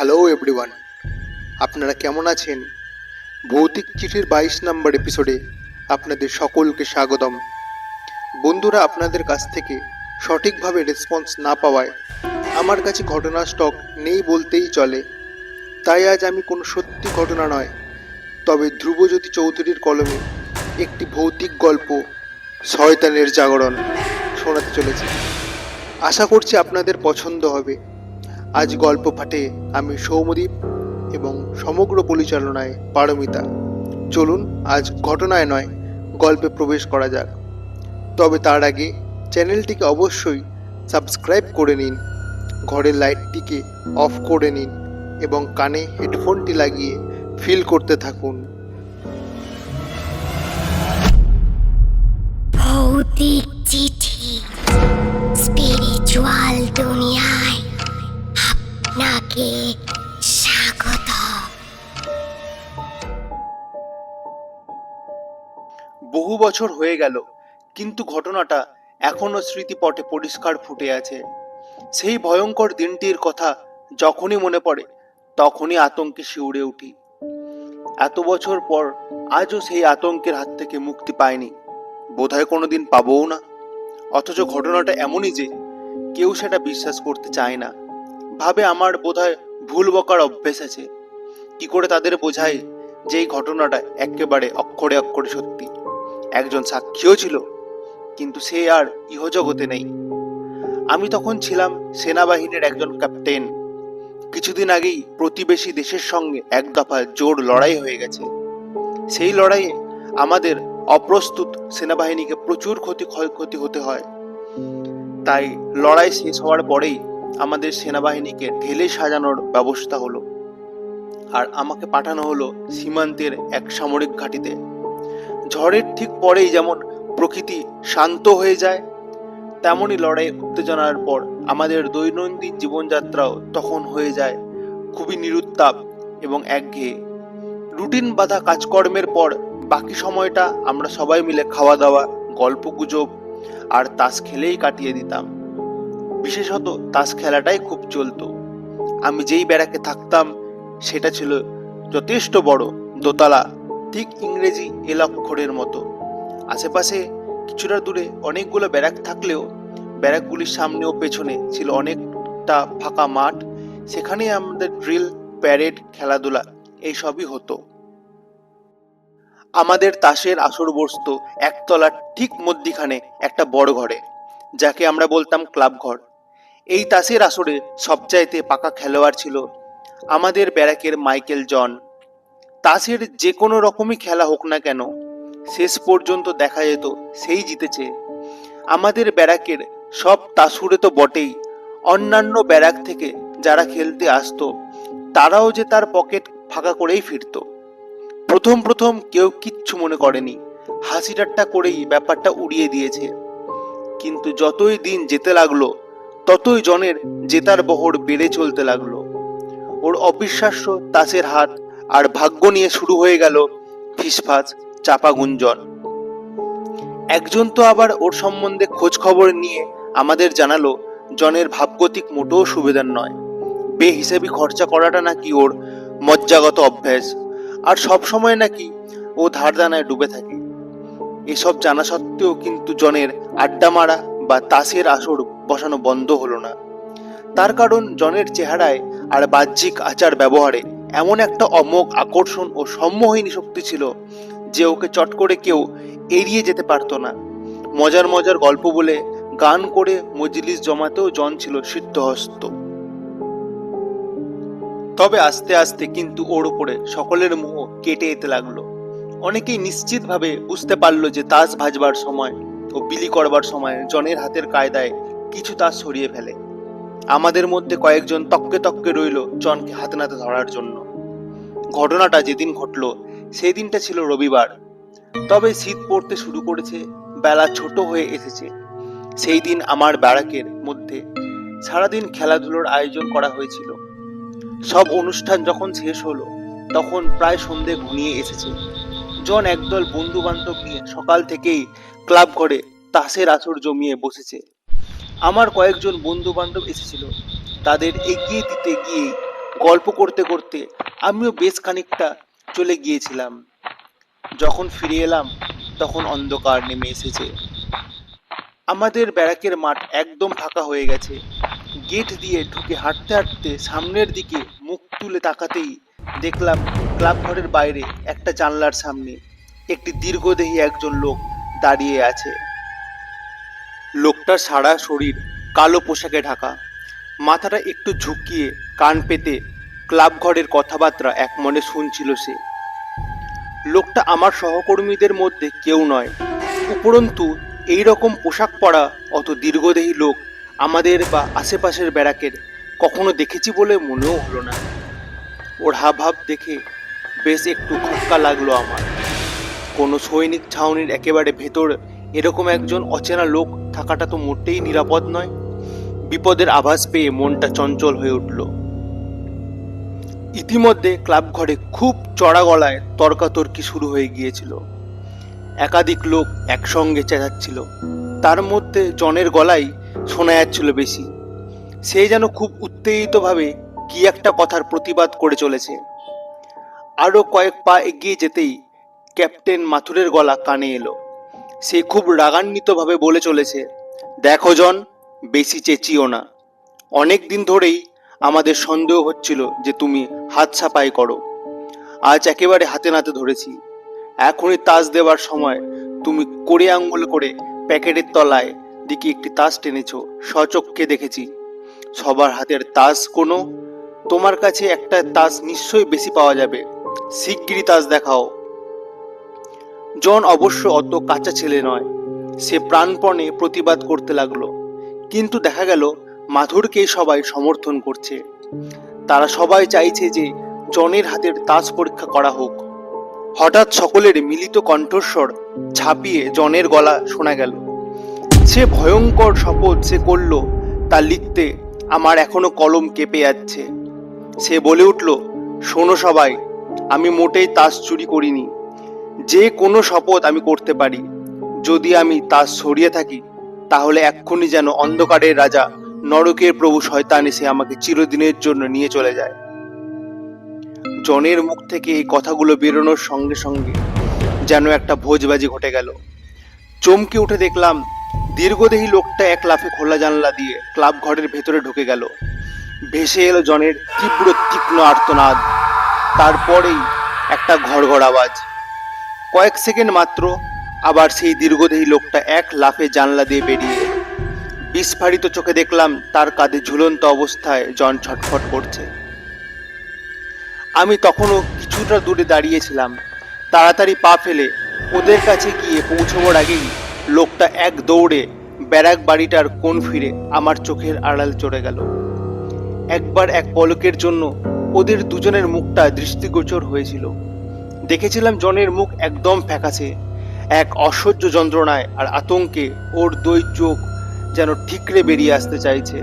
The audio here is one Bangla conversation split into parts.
হ্যালো এভরিওয়ান আপনারা কেমন আছেন? ভৌতিক চিঠির বাইশ নম্বর এপিসোডে আপনাদের সকলকে স্বাগতম। বন্ধুরা, আপনাদের কাছ থেকে সঠিকভাবে রেসপন্স না পাওয়ায় আমার কাছে ঘটনার স্টক নেই বলতেই চলে। তাই আজ আমি কোনো সত্যি ঘটনা নয়, তবে ধ্রুবজ্যোতি চৌধুরীর কলমে একটি ভৌতিক গল্প, শয়তানের জাগরণ শোনাতে চলেছি। আশা করছি আপনাদের পছন্দ হবে। আজ গল্প পাঠে আমি সৌমদীপ এবং সমগ্র পরিচালনায় পারমিতা। চলুন, আজ ঘটনায় নয়, গল্পে প্রবেশ করা যাক। তবে তার আগে চ্যানেলটিকে অবশ্যই সাবস্ক্রাইব করে নিন, ঘরের লাইটটিকে অফ করে নিন এবং কানে হেডফোনটি লাগিয়ে ফিল করতে থাকুন। ভৌতিক চিঠি স্পিরিচুয়াল দুনিয়ায়। আপনাকে স্বাগত বহু বছর হয়ে গেল, কিন্তু ঘটনাটা এখনও স্মৃতিপটে পরিষ্কার ফুটে আছে। সেই ভয়ঙ্কর দিনটির কথা যখনই মনে পড়ে, তখনই আতঙ্কে শিউরে উঠি। এত বছর পর আজও সেই আতঙ্কের হাত থেকে মুক্তি পায়নি বোধহয় কোনোদিন পাবও না। অথচ ঘটনাটা এমনই যে, কেউ সেটা বিশ্বাস করতে চায় না। ভাবে আমার বোধহয় ভুল বকার অভ্যেস আছে। কি করে তাদের বোঝায় যে এই ঘটনাটা একেবারে অক্ষরে অক্ষরে সত্যি? একজন সাক্ষীও ছিল, কিন্তু সে আর ইহজগতে নেই। আমি তখন ছিলাম সেনাবাহিনীর একজন ক্যাপ্টেন। কিছুদিন আগেই প্রতিবেশী দেশের সঙ্গে এক দফা জোর লড়াই হয়ে গেছে। সেই লড়াইয়ে আমাদের অপ্রস্তুত সেনাবাহিনীকে প্রচুর ক্ষতি ক্ষয়ক্ষতি হতে হয়। তাই লড়াই শেষ হওয়ার পরেই আমাদের সেনাবাহিনীকে ঢেলে সাজানোর ব্যবস্থা হলো। আর আমাকে পাঠানো হলো সীমান্তের এক সামরিক ঘাঁটিতে। ঝড়ের ঠিক পরেই যেমন প্রকৃতি শান্ত হয়ে যায় তেমনই লড়াই উত্তেজনার পর আমাদের দৈনন্দিন জীবনযাত্রাও তখন হয়ে যায় খুবই নিরুত্তাপ এবং একঘেয়ে। রুটিন বাঁধা কাজকর্মের পর বাকি সময়টা আমরা সবাই মিলে খাওয়া দাওয়া গল্প গুজব আর তাস খেলেই কাটিয়ে দিতাম। বিশেষত তাস খেলাটাই খুব চলতো। আমি যেই ব্যারাকে থাকতাম, সেটা ছিল যথেষ্ট বড় দোতলা, ঠিক ইংরেজি এলাক্ষরের মতো। আশেপাশে কিছুটা দূরে অনেকগুলো ব্যারাক থাকলেও ব্যারাকগুলির সামনে ও পেছনে ছিল অনেকটা ফাঁকা মাঠ। সেখানে আমাদের ড্রিল, প্যারেড, খেলাধুলা, এইসবই হতো। আমাদের তাসের আসর বসত একতলার ঠিক মধ্যিখানে একটা বড় ঘরে, যাকে আমরা বলতাম ক্লাব ঘর এই তাসের আসরে সবচাইতে পাকা খেলোয়াড় ছিল আমাদের ব্যারাকের মাইকেল জন। তাসের যে কোনো রকমই খেলা হোক না কেন, শেষ পর্যন্ত দেখা যেত সেই জিতেছে। আমাদের ব্যারাকের সব তাসুরে তো বটেই, অন্যান্য ব্যারাক থেকে যারা খেলতে আসতো, তারাও যে তার পকেট ফাঁকা করেই ফিরতো। প্রথম প্রথম কেউ কিচ্ছু মনে করেনি হাসি ঠাট্টা করেই ব্যাপারটা উড়িয়ে দিয়েছে। কিন্তু যতই দিন যেতে লাগল ততই জনের জেতার বহর বেড়ে চলতে লাগল। ওর অবিশ্বাস্য তাসের হাত আর ভাগ্য নিয়ে শুরু হয়ে গেল ফিসফাস চাপা গুঞ্জন একজন তো আবার ওর সম্বন্ধে খোঁজ খবর নিয়ে আমাদের জানালো, জনের ভাবগতিক মোটেও সুবিধার নয়। বেহিসাবি খরচা করাটা নাকি ওর মজ্জাগত অভ্যাস। আর সব সময় নাকি ও ধারদানায় ডুবে থাকে। এসব জানা সত্ত্বেও কিন্তু জনের আড্ডা মারা বা তাসের আসর বসানো বন্ধ হলো না। তার কারণ জনের চেহারায় আর বাহ্যিক আচার ব্যবহারে এমন একটা অমোঘ আকর্ষণ ও সম্মোহিনী শক্তি ছিল যে ওকে চট করে কেউ এড়িয়ে যেতে পারতো না। মজার মজার গল্প বলে গান করে মজলিস জমাতেও জন ছিল সিদ্ধহস্ত। তবে আস্তে আস্তে কিন্তু ওর উপরে সকলের মোহ কেটে যেতে লাগল। অনেকেই নিশ্চিতভাবে বুঝতে পারল যে তাস ভাজবার সময় ও বিলি করবার সময় জনের হাতের কায়দায় কিছু তাস সরিয়ে ফেলে। আমাদের মধ্যে কয়েকজন তককে তককে রইল জনকে হাতে নাতে ধরার জন্য। ঘটনাটা যেদিন ঘটলো, সেই দিনটা ছিল রবিবার। তবে শীত পড়তে শুরু করেছে, বেলা ছোট হয়ে এসেছে। সেই দিন আমার ব্যারাকের মধ্যে সারাদিন খেলাধুলোর আয়োজন করা হয়েছিল। সব অনুষ্ঠান যখন শেষ হলো, তখন প্রায় সন্ধে ঘনিয়ে এসেছে। জন একদল বন্ধু বান্ধব নিয়ে সকাল থেকেই ক্লাব ঘরে তাসের আসর জমিয়ে বসেছে। আমার কয়েকজন বন্ধু বান্ধব এসেছিল। তাদের এগিয়ে দিতে গিয়ে গল্প করতে করতে আমিও বেশ খানিকটা চলে গিয়েছিলাম। যখন ফিরে এলাম, তখন অন্ধকার নেমে এসেছে। আমাদের ব্যারাকের মাঠ একদম ফাঁকা হয়ে গেছে। গেট দিয়ে ঢুকে হাঁটতে হাঁটতে সামনের দিকে মুখ তুলে তাকাতেই দেখলাম ক্লাব ঘরের বাইরে একটা জানলার সামনে একটি দীর্ঘদেহী একজন লোক দাঁড়িয়ে আছে। লোকটার সারা শরীর কালো পোশাকে ঢাকা। মাথাটা একটু ঝুঁকিয়ে কান পেতে ক্লাব ঘরের কথাবার্তা এক মনে শুনছিল সে। লোকটা আমার সহকর্মীদের মধ্যে কেউ নয়, উপরন্তু এই রকম পোশাক পরা অত দীর্ঘদেহী লোক আমাদের বা আশেপাশের ব্যারাকের কখনো দেখেছি বলে মনেও হলো না। ওর হাবভাব দেখে বেশ একটু খটকা লাগল আমার। কোনো সৈনিক ছাউনির একেবারে ভেতর এরকম একজন অচেনা লোক থাকাটা তো মোটেই নিরাপদ নয়। বিপদের আভাস পেয়ে মনটা চঞ্চল হয়ে উঠল। ইতিমধ্যে ক্লাব ঘরে খুব চড়া গলায় তর্কাতর্কি শুরু হয়ে গিয়েছিল। একাধিক লোক একসঙ্গে চেঁচাচ্ছিল। তার মধ্যে জনের গলাই শোনা যাচ্ছিল বেশি। সে যেন খুব উত্তেজিতভাবে কি একটা কথার প্রতিবাদ করে চলেছে। আরও কয়েক পা এগিয়ে যেতেই ক্যাপ্টেন মাথুরের গলা কানে এলো। সে খুব রাগান্বিতভাবে বলে চলেছে, দেখো জন, বেশি চেঁচিও না। অনেক দিন ধরেই আমাদের সন্দেহ হচ্ছিল যে তুমি হাত ছাপাই করো। আজ একেবারে হাতে নাতে ধরেছি। এখনই তাস দেওয়ার সময়। তুমি করে আঙ্গুল করে প্যাকেটের তলায় দিকে একটি তাস টেনেছ সচক্ষে দেখেছি। সবার হাতের তাস কোনো, তোমার কাছে একটা তাস নিশ্চয়ই বেশি পাওয়া যাবে। শিগগিরই তাস দেখাও। জন অবশ্য অত কাঁচা ছেলে নয়, সে প্রাণপণে প্রতিবাদ করতে লাগল, কিন্তু দেখা গেল মাধুরকে সবাই সমর্থন করছে। তারা সবাই চাইছে যে জনের হাতের তাস পরীক্ষা করা হোক। হঠাৎ সকলের মিলিত কণ্ঠস্বর ছাপিয়ে জনের গলা শোনা গেল। সে ভয়ঙ্কর শপথ সে করল, তা লিখতে আমার এখনও কলম কেঁপে যাচ্ছে। সে বলে উঠল, শোনো সবাই আমি মোটেই তাস চুরি করিনি। যে কোনো শপথ আমি করতে পারি। যদি আমি তাস সরিয়ে থাকি, তাহলে এক্ষুনি যেন অন্ধকারের রাজা নরকের প্রভু শয়তান এসে আমাকে চিরদিনের জন্য নিয়ে চলে যায়। জনের মুখ থেকে এই কথাগুলো বেরোনোর সঙ্গে সঙ্গে যেন একটা ভোজবাজি ঘটে গেল। চমকে উঠে দেখলাম, দীর্ঘদেহী লোকটা এক লাফে খোলা জানলা দিয়ে ক্লাব ঘরের ভেতরে ঢুকে গেল। ভেসে এলো জনের তীব্র, তীক্ষ্ণ আর্তনাদ। তারপরেই একটা ঘর আওয়াজ। কয়েক সেকেন্ড মাত্র, আবার সেই দীর্ঘদেহী লোকটা এক লাফে জানলা দিয়ে বেরিয়ে বিস্ফারিত চোখে দেখলাম তার কাঁধে ঝুলন্ত অবস্থায় জন ছটফট করছে। আমি তখনও কিছুটা দূরে দাঁড়িয়েছিলাম। তাড়াতাড়ি পা ফেলে ওদের কাছে গিয়ে পৌঁছবার আগেই লোকটা এক দৌড়ে ব্যারাক বাড়িটার কোণ ফিরে আমার চোখের আড়াল চড়ে গেল। একবার এক পলকের জন্য ওদের দুজনের মুখটা দৃষ্টিগোচর হয়েছিল। দেখেছিলাম জনের মুখ একদম ফ্যাকাছে এক অসহ্য যন্ত্রণায় আর আতঙ্কে ওর দুই চোখ যেন ঠিকরে বেরিয়ে আসতে চাইছে।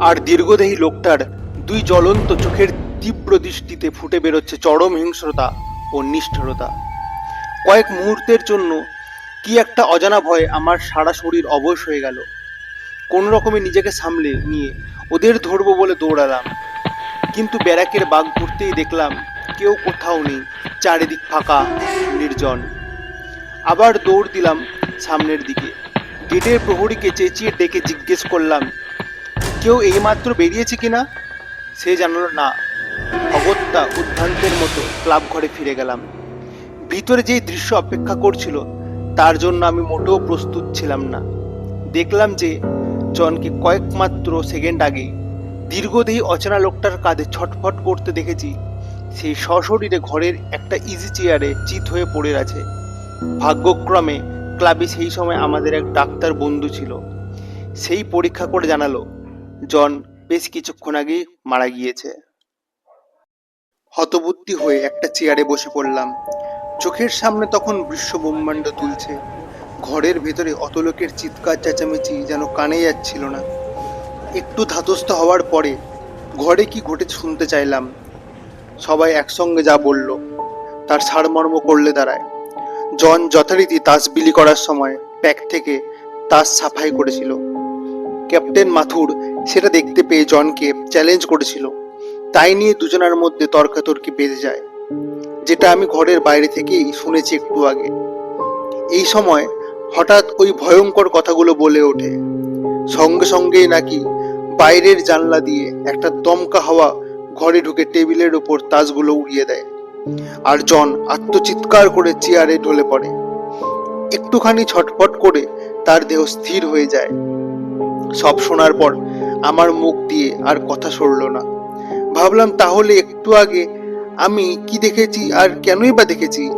আর দীর্ঘদেহী লোকটার দুই জ্বলন্ত চোখের তীব্র দৃষ্টিতে ফুটে বেরোচ্ছে চরম হিংস্রতা ও নিষ্ঠুরতা। কয়েক মুহূর্তের জন্য কি একটা অজানা ভয়ে আমার সারা শরীর অবশ হয়ে গেল। কোন রকমে নিজেকে সামলে নিয়ে ওদের ধরবো বলে দৌড়ালাম। কিন্তু ব্যারাকের বাঘ ঘুরতেই দেখলাম কেউ কোথাও নেই, চারিদিক ফাঁকা, নির্জন। আবার দৌড় দিলাম সামনের দিকে। গেটের প্রহরীকে চেঁচিয়ে ডেকে জিজ্ঞেস করলাম, কেউ এইমাত্র বেরিয়েছে কিনা? সে জানালো, না। অগত্যা উদ্ভ্রান্তের মতো ক্লাব ঘরে ফিরে গেলাম। ভিতরে যেই দৃশ্য অপেক্ষা করছিল, তার জন্য আমি মোটেও প্রস্তুত ছিলাম না। দেখলাম যে জনকে কয়েক মাত্র সেকেন্ড আগে দীর্ঘদেহী অচেনা লোকটার কাঁধে ছটফট করতে দেখেছি। সেই সশরীরে ঘরের একটা ইজি চেয়ারে চিত হয়ে পড়ে আছে। ভাগ্যক্রমে ক্লাবে সেই সময় আমাদের এক ডাক্তার বন্ধু ছিল। সেই পরীক্ষা করে জানালো, জন বেশ কিছুক্ষণ আগেই মারা গিয়েছে। হতবুদ্ধি হয়ে একটা চেয়ারে বসে পড়লাম। চোখের সামনে তখন বিশ্ব ব্রহ্মাণ্ড তুলছে ঘরের ভেতরে অত লোকের চিৎকার চেঁচামেচি যেন কানে যাচ্ছিল না। একটু ধাতস্থ হওয়ার পরে ঘরে কি ঘটে শুনতে চাইলাম। সবাই একসঙ্গে যা বলল, তার সারমর্ম করলে দাঁড়ায়। জন যথারীতি তাস বিলি করার সময় প্যাক থেকে তাস সাফাই করেছিল। ক্যাপ্টেন মাথুর সেটা দেখতে পেয়ে জনকে চ্যালেঞ্জ করেছিল। তাই নিয়ে দুজনের মধ্যে তর্কাতর্কি বেঁধে যায়, যেটা আমি ঘরের বাইরে থেকেই শুনেছি একটু আগে। এই সময় হঠাৎ ওই ভয়ঙ্কর কথাগুলো বলে ওঠে। সঙ্গে সঙ্গেই নাকি বাইরের জানলা দিয়ে একটা দমকা হাওয়া ঘরে ঢুকে টেবিলের ওপর তাজগুলো উড়িয়ে দেয়। আর জন আত্মচিৎকার করে চেয়ারে ঢলে পড়ে। একটুখানি ছটফট করে তার দেহ স্থির হয়ে যায়। সব শোনার পর আমার মুখ দিয়ে আর কথা সরল না। ভাবলাম, তাহলে একটু আগে আমি কি দেখেছি আর কেনই বা দেখেছি?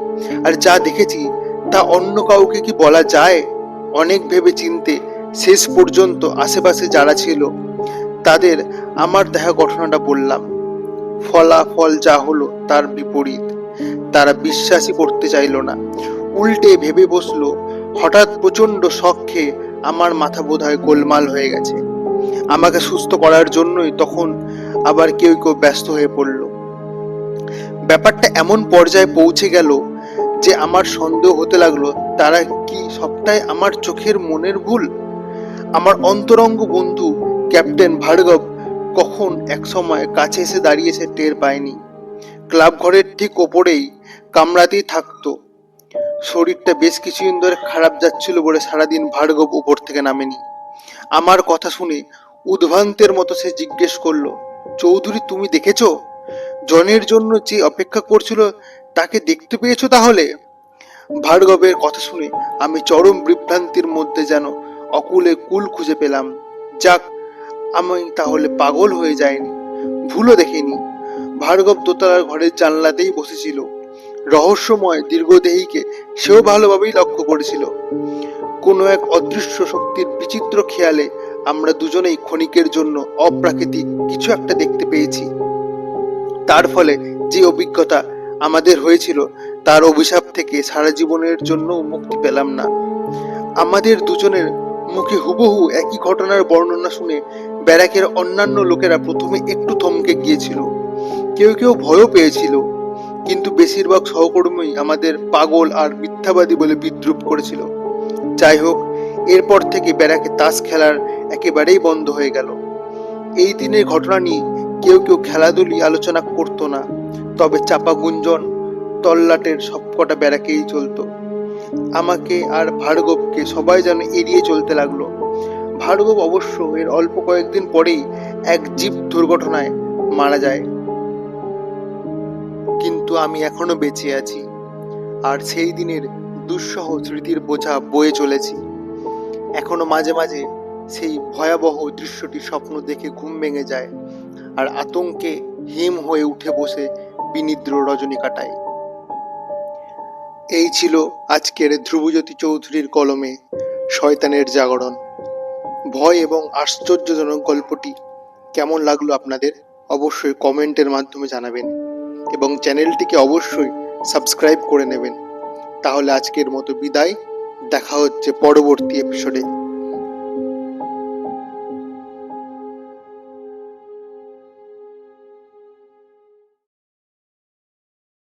আর যা দেখেছি তা অন্য কাউকে কি বলা যায়? অনেক ভেবে চিনতে শেষ পর্যন্ত আশেপাশে যারা ছিল তাদের আমার দেখা ঘটনাটা বললাম। ফলাফল যা হলো তার বিপরীত। তারা বিশ্বাসই করতে চাইল না। উল্টে ভেবে বসল, হঠাৎ প্রচণ্ড শখ আমার মাথা বোধহয় গোলমাল হয়ে গেছে। আমাকে সুস্থ করার জন্যই তখন আবার কেউ কেউ ব্যস্ত হয়ে পড়ল। ব্যাপারটা এমন পর্যায়ে পৌঁছে গেল যে আমার সন্দেহ হতে লাগল, তারা কি সবটাই আমার চোখের মনের ভুল? আমার অন্তরঙ্গ বন্ধু ক্যাপ্টেন ভার্গব কখন এক সময় কাছে এসে দাঁড়িয়েছে টের পায়নি। ক্লাব ঘরের ঠিক ওপরেই কামরাতেই থাকতো। শরীরটা বেশ কিছুদিন ধরে খারাপ যাচ্ছিল বলে সারাদিন ভার্গব উপর থেকে নামেনি। আমার কথা শুনে উদ্ভ্রান্তের মতো সে জিজ্ঞেস করল, চৌধুরী, তুমি দেখেছ? জনের জন্য যে অপেক্ষা করছিল, তাকে দেখতে পেয়েছ তাহলে? ভার্গবের কথা শুনে আমি চরম বিভ্রান্তির মধ্যে যেন অকুলে কুল খুঁজে পেলাম। যাক আমি তাহলে পাগল হয়ে যায়নি ভুলও দেখিনি। ভার্গব দোতলার ঘরের জানলাতেই বসেছিল। রহস্যময় দীর্ঘদেহীকে সেও ভালোভাবেই লক্ষ্য করেছিল। কোনো এক অদৃশ্য শক্তির বিচিত্র খেয়ালে আমরা দুজনেই ক্ষণিকের জন্য অপ্রাকৃতিক কিছু একটা দেখতে পেয়েছি। তার ফলে যে অভিজ্ঞতা আমাদের হয়েছিল, তার অভিশাপ থেকে সারা জীবনের জন্য মুক্তি পেলাম না। আমাদের দুজনের মুখে হুবহু একই ঘটনার বর্ণনা শুনে ব্যারাকের অন্যান্য লোকেরা প্রথমে একটু থমকে গিয়েছিল। কেউ কেউ ভয়ও পেয়েছিল, কিন্তু বেশিরভাগ সহকর্মী আমাদের পাগল আর মিথ্যাবাদী বলে বিদ্রুপ করেছিল। যাই হোক, এরপর থেকে ব্যারাকে তাস খেলার একেবারেই বন্ধ হয়ে গেল। এই দিনের ঘটনা নিয়ে কেউ কেউ খেলাধুলি আলোচনা করতো না, তবে চাপা গুঞ্জন, তল্লাটের সবকটা ব্যারাকেই চলতো। আমাকে আর ভার্গবকে সবাই যেন এড়িয়ে চলতে লাগল। ভার্গব অবশ্য এর অল্প কয়েকদিন পরেই এক জীব দুর্ঘটনায় মারা যায়। কিন্তু আমি এখনও বেঁচে আছি। আর সেই দিনের দুঃসহ স্মৃতির বোঝা বয়ে চলেছি। এখনও মাঝে মাঝে সেই ভয়াবহ দৃশ্যটি স্বপ্ন দেখে ঘুম ভেঙে যায় আর আতঙ্কে হিম হয়ে উঠে বসে বিনিদ্র রজনী কাটায় এই ছিল আজকের ধ্রুবজ্যোতি চৌধুরীর কলমে শয়তানের জাগরণ। ভয় এবং আশ্চর্যজনক গল্পটি কেমন লাগল আপনাদের অবশ্যই কমেন্টের মাধ্যমে জানাবেন এবং চ্যানেলটিকে অবশ্যই সাবস্ক্রাইব করে নেবেন। তাহলে আজকের মতো বিদায়। দেখা হচ্ছে পরবর্তী এপিসোডে